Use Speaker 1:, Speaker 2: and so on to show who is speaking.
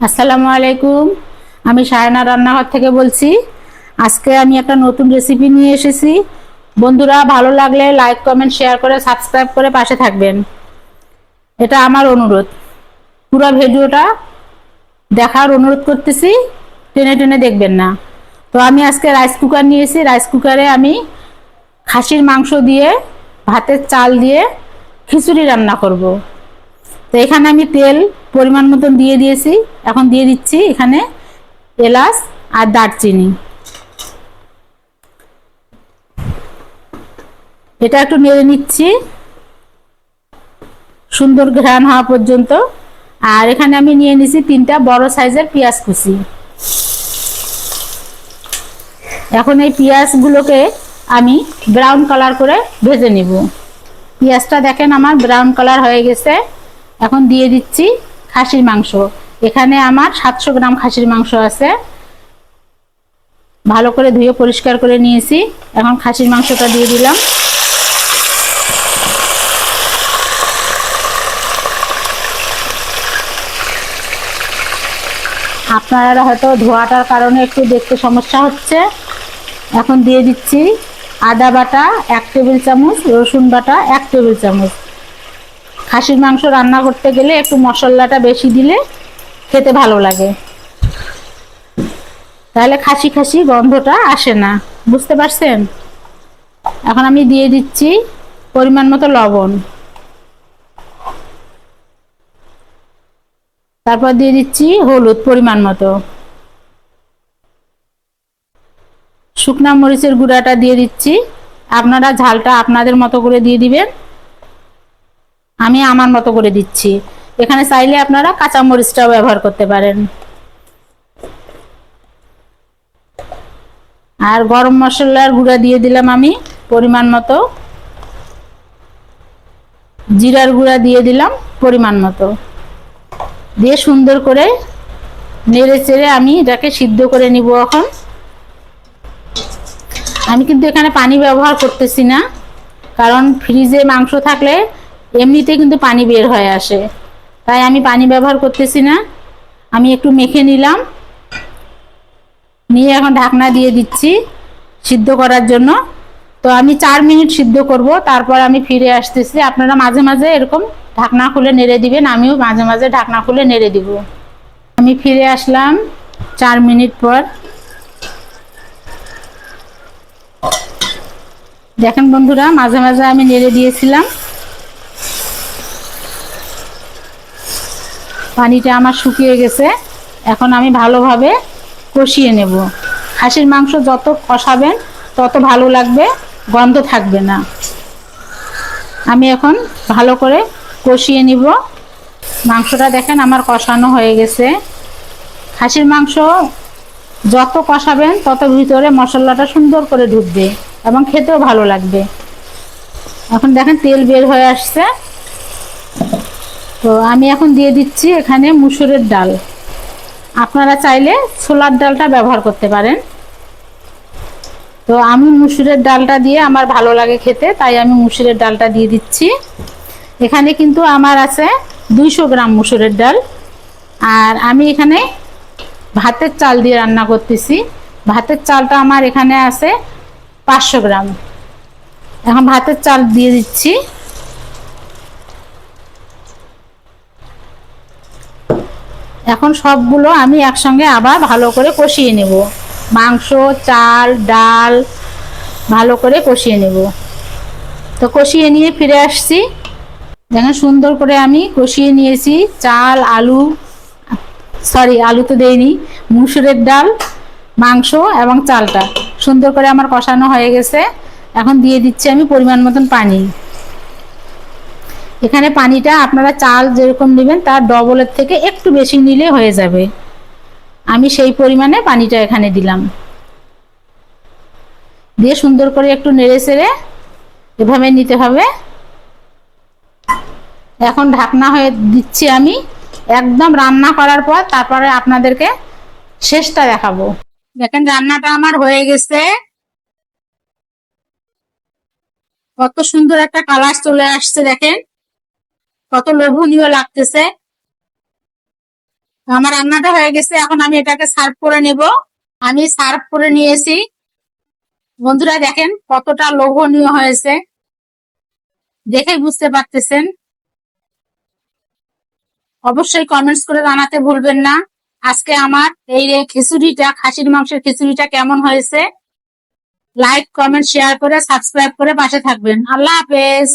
Speaker 1: আসসালামু আলাইকুম। আমি সায়না রান্নাঘর থেকে বলছি, আজকে আমি একটা নতুন রেসিপি নিয়ে এসেছি। বন্ধুরা, ভালো লাগলে লাইক কমেন্ট শেয়ার করে সাবস্ক্রাইব করে পাশে থাকবেন। এটা আমার অনুরোধ। পুরো ভিডিওটা দেখার অনুরোধ করতেছি, টেনে টেনে দেখবেন না। তো আমি আজকে রাইস কুকার নিয়েছি। রাইস কুকারে আমি খাসির মাংস দিয়ে, ভাতের চাল দিয়ে খিচুড়ি রান্না করব। তো এখানে আমি তেল পরিমাণ মতন দিয়ে দিয়েছি। এখন দিয়ে দিচ্ছি এখানে এলাচ আর দারচিনি। এটা একটু নেড়ে নিচ্ছি। সুন্দর ঘ্রাণ হওয়া পর্যন্ত। আর এখানে আমি নিয়ে নিছি তিনটা বড় সাইজের পেঁয়াজ কুচি। এখন এই পেঁয়াজগুলোকে আমি ব্রাউন কালার করে ভেজে নিব। পেঁয়াজটা দেখেন আমার ব্রাউন কালার হয়ে গেছে। এখন দিয়ে দিচ্ছি খাসির মাংস। এখানে আমার সাতশো গ্রাম খাসির মাংস আছে। ভালো করে ধুয়ে পরিষ্কার করে নিয়েছি। এখন খাসির মাংসটা দিয়ে দিলাম। আপনারা হয়তো ধোয়াটার কারণে একটু দেখতে সমস্যা হচ্ছে। এখন দিয়ে দিচ্ছি আদা বাটা এক টেবিল চামচ, রসুন বাটা এক টেবিল চামচ। খাসির মাংস রান্না করতে গেলে একটু মশলাটা বেশি দিলে খেতে ভালো লাগে। তাহলে খাসি খাসি গন্ধটা আসে না, বুঝতে পারছেন? এখন আমি দিয়ে দিচ্ছি পরিমাণ মতো লবণ। তারপর দিয়ে দিচ্ছি হলুদ পরিমাণ মতো। শুকনা মরিচের গুঁড়াটা দিয়ে দিচ্ছি। আপনারা ঝালটা আপনাদের মতো করে দিয়ে দিবেন। আমি আমার মতো করে দিচ্ছি। এখানে চাইলে আপনারা কাঁচা মরিচটাও ব্যবহার করতে পারেন। আর গরম মশলার গুঁড়া দিয়ে দিলাম আমি পরিমাণ মতো। জিরার গুঁড়া দিয়ে দিলাম পরিমাণ মতো। দিয়ে সুন্দর করে নেড়ে চেড়ে আমি এটাকে সিদ্ধ করে নিব এখন। আমি কিন্তু এখানে পানি ব্যবহার করতেছি না, কারণ ফ্রিজে মাংস থাকলে এমনিতে কিন্তু পানি বের হয়ে আসে। তাই আমি পানি ব্যবহার করতেছি না। আমি একটু মেখে নিলাম। নিয়ে এখন ঢাকনা দিয়ে দিচ্ছি সিদ্ধ করার জন্য। তো আমি চার মিনিট সিদ্ধ করব, তারপর আমি ফিরে আসতেছি। আপনারা মাঝে মাঝে এরকম ঢাকনা খুলে নেড়ে দিবেন, আমিও মাঝে মাঝে ঢাকনা খুলে নেড়ে দিব। আমি ফিরে আসলাম চার মিনিট পর। দেখেন বন্ধুরা, মাঝে মাঝে আমি নেড়ে দিয়েছিলাম। পানিটা আমার শুকিয়ে গেছে। এখন আমি ভালোভাবে কষিয়ে নেব। খাসির মাংস যত কষাবেন, তত ভালো লাগবে, গন্ধ থাকবে না। আমি এখন ভালো করে কষিয়ে নিব। মাংসটা দেখেন আমার কষানো হয়ে গেছে। খাসির মাংস যত কষাবেন, তত ভিতরে মশলাটা সুন্দর করে ঢুকবে এবং খেতেও ভালো লাগবে। এখন দেখেন তেল বের হয়ে আসছে। তো আমি এখন দিয়ে দিচ্ছি এখানে মুসুরের ডাল। আপনারা চাইলে ছোলার ডালটা ব্যবহার করতে পারেন। তো আমি মুসুরের ডালটা দিয়ে আমার ভালো লাগে খেতে, তাই আমি মুসুরের ডালটা দিয়ে দিচ্ছি। এখানে কিন্তু আমার আছে দুইশো গ্রাম মুসুরের ডাল। আর আমি এখানে ভাতের চাল দিয়ে রান্না করতেছি। ভাতের চালটা আমার এখানে আছে পাঁচশো গ্রাম। এখন ভাতের চাল দিয়ে দিচ্ছি। এখন সবগুলো আমি একসঙ্গে আবার ভালো করে কষিয়ে নেব। মাংস, চাল, ডাল ভালো করে কষিয়ে নেব। তো কষিয়ে নিয়ে ফিরে আসছি। দেখেন সুন্দর করে আমি কষিয়ে নিয়েছি চাল, আলু, সরি, আলু তো দেইনি, মুসুরের ডাল, মাংস এবং চালটা। সুন্দর করে আমার কষানো হয়ে গেছে। এখন দিয়ে দিচ্ছি আমি পরিমাণ মতন পানি। এখানে পানিটা আপনারা চাল যেরকম নেবেন, তার ডবলের থেকে একটু বেশি নিলে হয়ে যাবে। আমি সেই পরিমাণে পানিটা এখানে দিলাম। দিয়ে সুন্দর করে একটু নেড়ে চেড়ে এভাবে নিতে হবে। এখন ঢাকনা হয়ে দিচ্ছি আমি। একদম রান্না করার পর তারপরে আপনাদেরকে শেষটা দেখাবো। দেখেন রান্নাটা আমার হয়ে গেছে। কত সুন্দর একটা কালার চলে আসছে দেখেন। কত লোভনীয় লাগতেছে। আমার রান্নাটা হয়ে গেছে, এখন আমি এটাকে সার্ভ করে নেব। আমি সার্ভ করে নিয়েছি। বন্ধুরা দেখেন কতটা লোভনীয় হয়েছে। দেখে বুঝতে পারতেছেন? অবশ্যই কমেন্টস করে জানাতে ভুলবেন না। আজকে আমার এই খিচুড়িটা, খাসির মাংসের খিচুড়িটা কেমন হয়েছে? লাইক কমেন্ট শেয়ার করে সাবস্ক্রাইব করে পাশে থাকবেন। আল্লাহ হাফেজ।